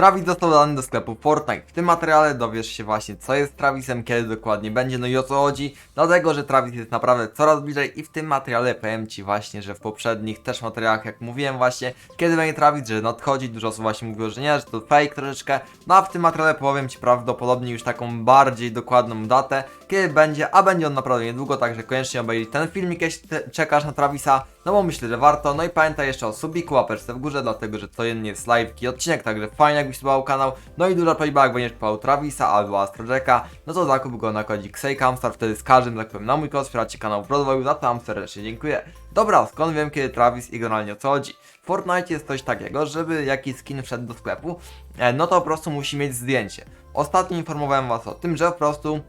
Travis został dodany do sklepu Fortnite. W tym materiale dowiesz się właśnie co jest Travisem, kiedy dokładnie będzie, no i o co chodzi. Dlatego, że Travis jest naprawdę coraz bliżej i w tym materiale powiem Ci właśnie, że w poprzednich też materiałach, jak mówiłem właśnie, kiedy będzie Travis, że nadchodzi, dużo osób właśnie mówiło, że nie, że to fake troszeczkę. No a w tym materiale powiem Ci prawdopodobnie już taką bardziej dokładną datę, kiedy będzie, a będzie on naprawdę niedługo, także koniecznie obejrzyj ten filmik, jeśli czekasz na Travisa, no bo myślę, że warto. No i pamiętaj jeszcze o subiku, łapeczce w górze, dlatego że codziennie jest live i odcinek, także fajnie kanał. No i duża prośba, jak będziesz kupował Travisa albo Astrojacka, no to zakup go na kodzik SEJKAMSTAR, wtedy z każdym, powiem, na mój kod wspieracie kanał w rozwoju, za to wam serdecznie dziękuję. Dobra, skąd wiem kiedy Travis i generalnie o co chodzi? W Fortnite jest coś takiego, żeby jakiś skin wszedł do sklepu, e, no to po prostu musi mieć zdjęcie. Ostatnio informowałem was o tym, że po prostu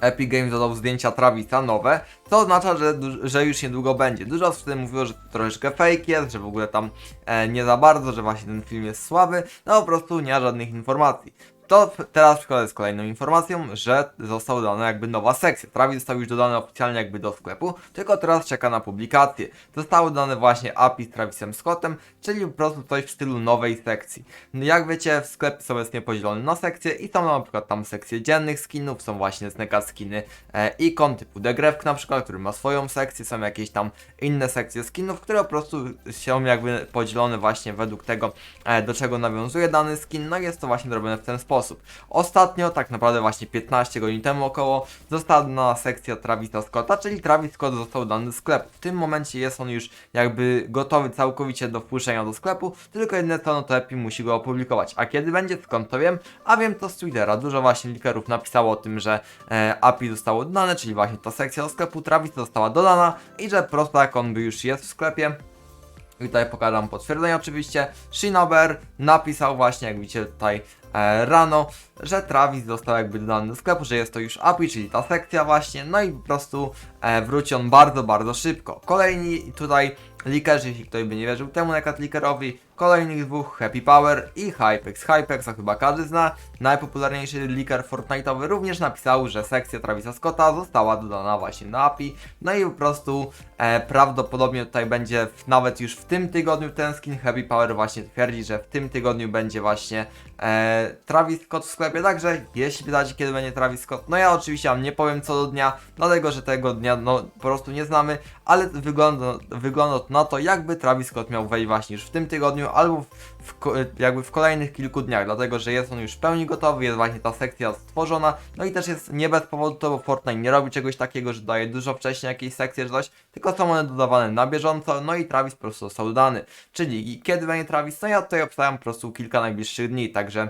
Epic Games dodał zdjęcia Travisa nowe, co oznacza, że, że już niedługo będzie. Dużo osób wtedy mówiło, że to troszeczkę fake jest, że w ogóle tam e, nie za bardzo, że właśnie ten film jest słaby, no po prostu nie ma żadnych informacji. To teraz przychodzę z kolejną informacją, że została dodana jakby nowa sekcja. Travis został już dodany oficjalnie jakby do sklepu, tylko teraz czeka na publikację. Zostało dodane właśnie API z Travisem Scottem, czyli po prostu coś w stylu nowej sekcji. No jak wiecie, w sklepie są obecnie podzielone na sekcje i są na przykład tam sekcje dziennych skinów, są właśnie sneka skiny e, ikon typu Degrefk na przykład, który ma swoją sekcję, są jakieś tam inne sekcje skinów, które po prostu są jakby podzielone właśnie według tego, e, do czego nawiązuje dany skin, no i jest to właśnie zrobione w ten sposób. Ostatnio, tak naprawdę właśnie 15 godzin temu około, została dana sekcja Travisa Scotta, czyli Travis Scott został dany do sklepu. W tym momencie jest on już jakby gotowy całkowicie do wpuszczenia do sklepu, tylko jedyne co, no to Epic musi go opublikować. A kiedy będzie, skąd to wiem? A wiem to z Twittera. Dużo właśnie likerów napisało o tym, że e, API zostało dodane, czyli właśnie ta sekcja do sklepu Travis została dodana i że prosto jak on by już jest w sklepie, i tutaj pokażę potwierdzenie oczywiście. Shinober napisał właśnie, jak widzicie tutaj rano, że Travis został jakby dodany do sklepu, że jest to już API, czyli ta sekcja właśnie, no i po prostu e, wróci on bardzo, bardzo szybko. Kolejni tutaj leakerzy, jeśli ktoś by nie wierzył temu nakaz leakerowi, kolejnych dwóch Happy Power i Hypex. Hypex, to chyba każdy zna, najpopularniejszy leaker Fortnite'owy również napisał, że sekcja Travisa Scotta została dodana właśnie na API, no i po prostu e, prawdopodobnie tutaj będzie w, nawet już w tym tygodniu ten skin. Happy Power właśnie twierdzi, że w tym tygodniu będzie właśnie e, Travis Scott w sklepie, także jeśli pytacie kiedy będzie Travis Scott, no ja oczywiście wam nie powiem co do dnia, dlatego że tego dnia no po prostu nie znamy, ale wygląda, wygląda na to jakby Travis Scott miał wejść właśnie już w tym tygodniu albo w, jakby w kolejnych kilku dniach, dlatego że jest on już w pełni gotowy, jest właśnie ta sekcja stworzona, no i też jest nie bez powodu to, bo Fortnite nie robi czegoś takiego, że daje dużo wcześniej jakieś sekcje czy coś, tylko są one dodawane na bieżąco, no i Travis po prostu został dodany. Czyli kiedy będzie Travis, no ja tutaj obstawiam po prostu kilka najbliższych dni, także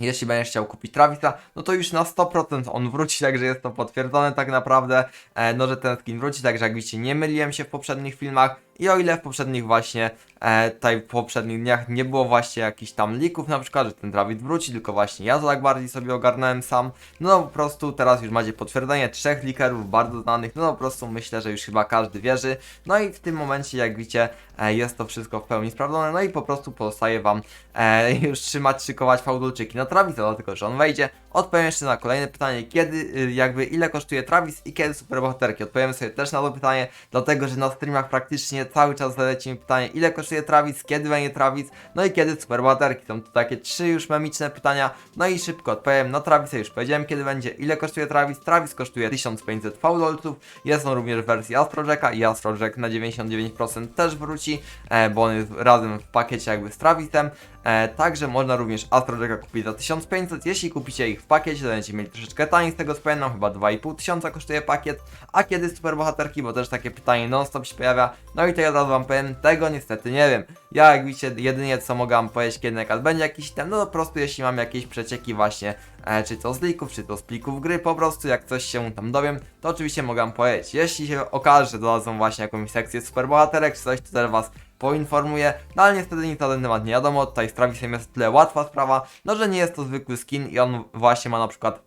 jeśli będziesz chciał kupić Travisa, no to już na 100% on wróci, także jest to potwierdzone tak naprawdę, e, no że ten skin wróci, także jak widzicie nie myliłem się w poprzednich filmach i o ile w poprzednich właśnie, e, tutaj w poprzednich dniach nie było właśnie jakichś tam lików na przykład, że ten Travis wróci, tylko właśnie ja to tak bardziej sobie ogarnąłem sam, no po prostu teraz już macie potwierdzenie trzech likerów bardzo znanych, no po prostu myślę, że już chyba każdy wierzy, no i w tym momencie jak widzicie e, jest to wszystko w pełni sprawdzone, no i po prostu pozostaje wam e, już trzymać, szykować fałdulczyki na Travisa, dlatego że on wejdzie. Odpowiem jeszcze na kolejne pytanie, kiedy, y, jakby ile kosztuje Travis i kiedy superbohaterki. Odpowiemy sobie też na to pytanie, dlatego że na streamach praktycznie cały czas zadajecie mi pytanie, ile kosztuje Travis, kiedy będzie Travis, no i kiedy superbohaterki. Są to takie trzy już memiczne pytania, no i szybko odpowiem na Travisa, już powiedziałem kiedy będzie, ile kosztuje Travis. Travis kosztuje 1500 fałdolców, jest on również w wersji Astrojacka i Astrojack na 99% też wróci, e, bo on jest razem w pakiecie jakby z Travisem. E, także można również Astrojacka kupić za 1500. Jeśli kupicie ich w pakiecie, to będziecie mieli troszeczkę taniej z tego co pamiętam, chyba 2500 tysiąca kosztuje pakiet. A kiedy superbohaterki, bo też takie pytanie non stop się pojawia. No i to ja zaraz wam powiem, tego niestety nie wiem. Ja jak widzicie, jedynie co mogę wam powiedzieć, kiedy nakaz będzie jakiś ten, no po prostu jeśli mam jakieś przecieki właśnie, e, czy to z lików, czy to z plików gry, po prostu jak coś się tam dowiem, to oczywiście mogę wam powiedzieć. Jeśli się okaże, że dodadzą właśnie jakąś sekcję superbohaterek, czy coś, to też was poinformuję, no ale niestety nic na ten temat nie wiadomo, tutaj z Travisem jest tyle łatwa sprawa, no że nie jest to zwykły skin i on właśnie ma na przykład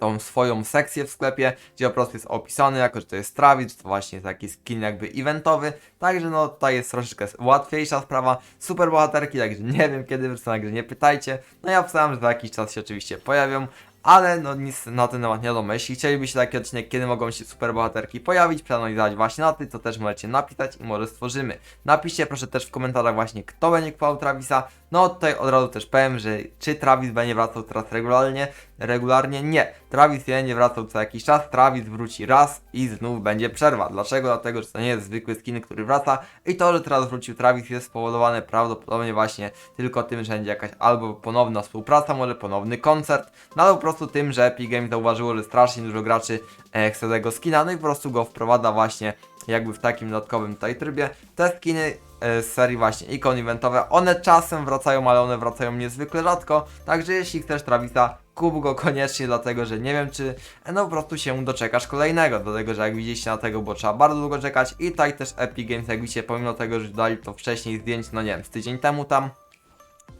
tą swoją sekcję w sklepie, gdzie po prostu jest opisany jako, że to jest Travis, to właśnie jest taki skin jakby eventowy, także no tutaj jest troszeczkę łatwiejsza sprawa, super bohaterki, także nie wiem kiedy wrócą, także nie pytajcie, no ja wstałem, że za jakiś czas się oczywiście pojawią, ale no nic na ten temat nie wiadomo. Jeśli chcielibyście taki odcinek, kiedy mogą się superbohaterki pojawić, przeanalizować właśnie na ty, to też możecie napisać i może stworzymy. Napiszcie proszę też w komentarzach właśnie, kto będzie kupował Travisa, No tutaj od razu też powiem, że czy Travis będzie wracał teraz regularnie? Regularnie nie. Travis będzie wracał co jakiś czas, Travis wróci raz i znów będzie przerwa. Dlaczego? Dlatego, że to nie jest zwykły skin, który wraca i to, że teraz wrócił Travis jest spowodowane prawdopodobnie właśnie tylko tym, że będzie jakaś albo ponowna współpraca, może ponowny koncert, no albo po prostu tym, że Epic Games zauważyło, że strasznie dużo graczy e, chce tego skina, no i po prostu go wprowadza właśnie jakby w takim dodatkowym tutaj trybie. Te skiny z serii właśnie ikon eventowe, one czasem wracają, ale one wracają niezwykle rzadko, także jeśli chcesz Travisa, kup go koniecznie, dlatego że nie wiem czy e, no po prostu się doczekasz kolejnego, dlatego że jak widzieliście na tego, bo trzeba bardzo długo czekać. I tutaj też Epic Games, jak widzicie, pomimo tego, że dali to wcześniej zdjęć, no nie wiem, z tydzień temu tam,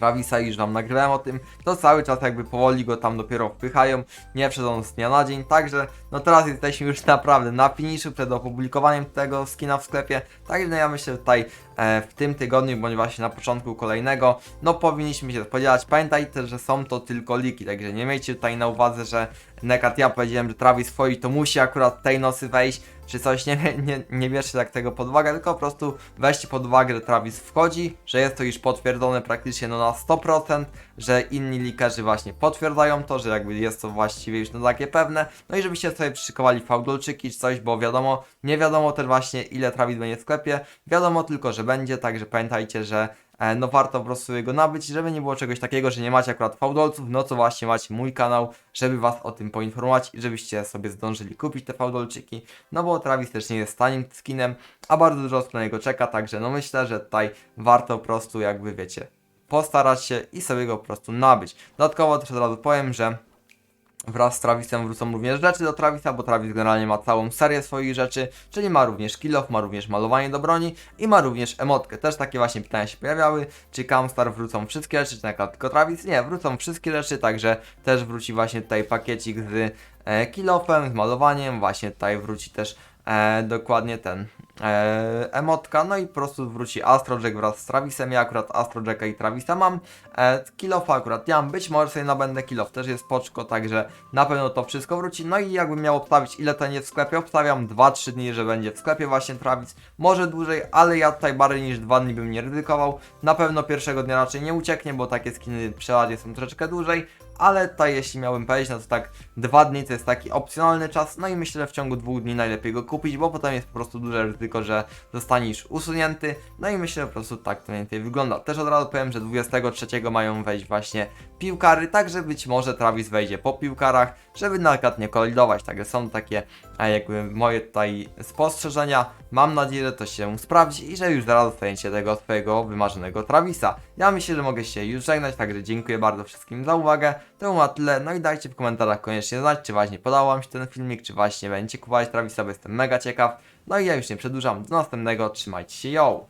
Travisa już wam nagrywałem o tym, to cały czas jakby powoli go tam dopiero wpychają, nie przedzą z dnia na dzień, także no teraz jesteśmy już naprawdę na finiszu przed opublikowaniem tego skina w sklepie, także no ja myślę że tutaj e, w tym tygodniu, bądź właśnie na początku kolejnego, no powinniśmy się spodziewać, pamiętajcie, że są to tylko liki, także nie miejcie tutaj na uwadze, że Nekat ja powiedziałem, że Travis wchodzi, to musi akurat tej nosy wejść, czy coś, nie, nie, nie bierzcie tak tego pod uwagę, tylko po prostu weźcie pod uwagę, że Travis wchodzi, że jest to już potwierdzone praktycznie no na 100%, że inni likerzy właśnie potwierdzają to, że jakby jest to właściwie już no takie pewne, no i żebyście sobie przyszykowali fałdolczyki czy coś, bo wiadomo, nie wiadomo też właśnie ile Travis będzie w sklepie, wiadomo tylko, że będzie, także pamiętajcie, że no warto po prostu jego nabyć, żeby nie było czegoś takiego, że nie macie akurat fałdolców, no to właśnie macie mój kanał, żeby was o tym poinformować i żebyście sobie zdążyli kupić te fałdolczyki, no bo Travis też nie jest tanim skinem, a bardzo dużo osób na niego czeka, także no myślę, że tutaj warto po prostu jakby wiecie, postarać się i sobie go po prostu nabyć. Dodatkowo też od razu powiem, że Wraz z Travisem wrócą również rzeczy do Travisa, bo Travis generalnie ma całą serię swoich rzeczy, czyli ma również kill off, ma również malowanie do broni i ma również emotkę. Też takie właśnie pytania się pojawiały, czy Camstar wrócą wszystkie rzeczy, czy na tylko Travis? Nie, wrócą wszystkie rzeczy, także też wróci właśnie tutaj pakiecik z e, kill offem, z malowaniem, właśnie tutaj wróci też e, dokładnie ten e, emotka, no i po prostu wróci Astrojack wraz z Travisem, ja akurat Astrojacka i Travisa mam, e, Kiloffa akurat ja mam, być może sobie nabędę Kilof, też jest poczko, także na pewno to wszystko wróci, no i jakbym miał obstawić ile ten jest w sklepie, obstawiam 2-3 dni, że będzie w sklepie właśnie Travis, może dłużej, ale ja tutaj bardziej niż 2 dni bym nie ryzykował, na pewno pierwszego dnia raczej nie ucieknie, bo takie skiny przeładzie są troszeczkę dłużej, ale tutaj jeśli miałbym powiedzieć, no to tak dwa dni to jest taki opcjonalny czas, no i myślę, że w ciągu dwóch dni najlepiej go kupić, bo potem jest po prostu duże ryzyko, że zostaniesz usunięty, no i myślę, że po prostu tak to mniej więcej wygląda. Też od razu powiem, że 23 mają wejść właśnie piłkary, także być może Travis wejdzie po piłkarach, żeby na nie kolidować, także są takie jakby moje tutaj spostrzeżenia, mam nadzieję, że to się sprawdzi i że już zaraz dostaniecie tego swojego wymarzonego Travisa. Ja myślę, że mogę się już żegnać, także dziękuję bardzo wszystkim za uwagę, to ma tyle, no i dajcie w komentarzach koniecznie znać, czy właśnie podobał wam się ten filmik, czy właśnie będziecie kupować Travisa, bo jestem mega ciekaw. No i ja już nie przedłużam, do następnego, trzymajcie się, yo!